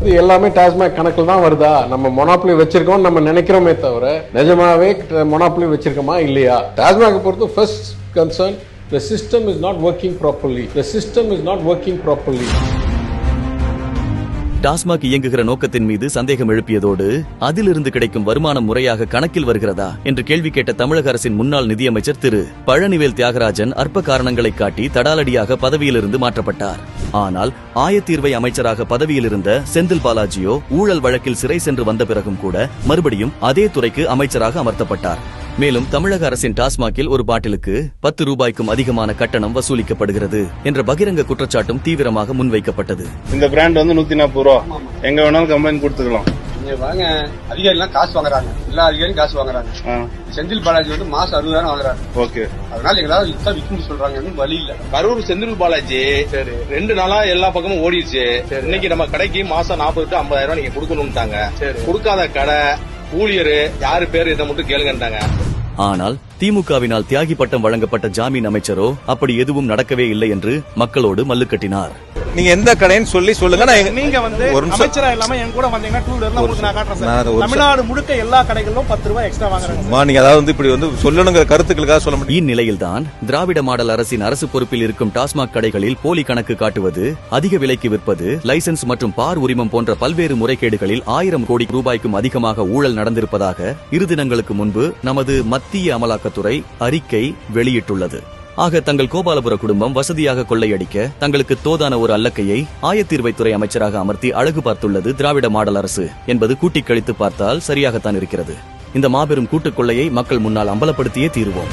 இது எல்லாமே டாஸ்மாக் கணக்கில் தான் வருதா? நம்ம மொனாப்புலி வச்சிருக்கோம் நம்ம நினைக்கிறோமே தவிர நிஜமாவே மொனாப்புலி வச்சிருக்கோமா? இல்லையா? டாஸ்மாக் பொறுத்து first concern the system is not working properly the system is not working properly TASMAC இயங்குகிற நோக்கத்தின் மீது சந்தேகம் எழுப்பியதோடு அதிலிருந்து கிடைக்கும் வருமானம் முறையாக கணக்கில் வருகிறதா? என்று கேள்வி கேட்ட தமிழக அரசின் முன்னாள் நிதியமைச்சர் திரு. பழனிவேல் தியாகராஜன் அற்ப காரணங்களை காட்டி தடாலடியாக பதவியிலிருந்து மாற்றப்பட்டார். ஆனால் ஆயத்தீர்வை அமைச்சராக பதவியில் இருந்த செந்தில் பாலாஜியோ ஊழல் வழக்கில் சிறை சென்று வந்த பிறகும் கூட மறுபடியும் அதே துறைக்கு அமைச்சராக அமர்த்தப்பட்டார். மேலும் தமிழக அரசின் டாஸ்மாகில் ஒரு பாட்டிலுக்கு பத்து ரூபாய்க்கும் அதிகமான கட்டணம் வசூலிக்கப்படுகிறது என்ற பகிரங்க குற்றச்சாட்டும் தீவிரமாக முன்வைக்கப்பட்டது. இந்த பிராண்ட் வந்து நூத்தி நாற்பது ரூபா. எங்க வேணாலும் கம்ப்ளைண்ட் கொடுத்துக்கலாம். இங்க வாங்க. அதிகாரிலாம் காசு வாங்குறாங்க. எல்லா அதிகாரியும் காசு வாங்குறாங்க. செந்தில் பாலாஜி வந்து மாசம் அறுபதாயிரம் வாங்குறாரு. ஓகே. அதனால எங்களால இதான் விற்கும் சொல்றாங்க வழி இல்ல. கரூர் செந்தில் பாலாஜி ரெண்டு நாளா எல்லா பக்கமும் ஓடிடுச்சு. இன்னைக்கு நம்ம கடைக்கு மாசம் நாற்பது டு ஐம்பதாயிரம் நீங்க கொடுக்கணும்ட்டாங்க. கொடுக்காத கடை ஊழியரு யாரு பேரு இதை மட்டும் கேளுங்கன்ட்டாங்க. ஆனால் திமுகவினால் தியாகி பட்டம் வழங்கப்பட்ட ஜாமீன் அமைச்சரோ அப்படி எதுவும் நடக்கவே இல்லை என்று மக்களோடு மல்லு கட்டினார் நீங்க எந்த கடைன்னு சொல்லி சொல்லுங்க. நான் நீங்க வந்து ஒரு நிமிஷம். அமைச்சரா இல்லாம என் கூட வந்தீங்கன்னா டூ வீலர்ல உங்களுக்கு நான் காட்டுறேன் தமிழ்நாடு முழுக்க எல்லா கடைகளிலும் பத்து ரூபாய் எக்ஸ்ட்ரா வாங்குறாங்க. நீங்க அதாவது வந்து இப்படி வந்து சொல்லணுங்கிற கருத்துக்களுக்காக சொல்ல முடியும் இந்நிலையில்தான் திராவிட மாடல் அரசின் அரசு பொறுப்பில் இருக்கும் டாஸ்மாக் கடைகளில் போலி கணக்கு காட்டுவது அதிக விலைக்கு விற்பது லைசென்ஸ் மற்றும் பார் உரிமம் போன்ற பல்வேறு முறைகேடுகளில் ஆயிரம் கோடி ரூபாய்க்கும் அதிகமாக ஊழல் நடந்திருப்பதாக இரு தினங்களுக்கு முன்பு நமது மத்திய அமலாக்கத்துறை அறிக்கை வெளியிட்டுள்ளது. ஆக தங்கள் கோபாலபுர குடும்பம் வசதியாக கொள்ளையடிக்க தங்களுக்கு தோதான ஒரு அல்லக்கையை ஆயத்தீர்வைத்துறை அமைச்சராக அமர்த்தி அழகு பார்த்துள்ளது திராவிட மாடல் அரசு என்பது கூட்டிக் கழித்து பார்த்தால் சரியாகத்தான் இருக்கிறது. இந்த மாபெரும் கூட்டுக் கொள்ளையை மக்கள் முன்னால் அம்பலப்படுத்தியே தீருவோம்.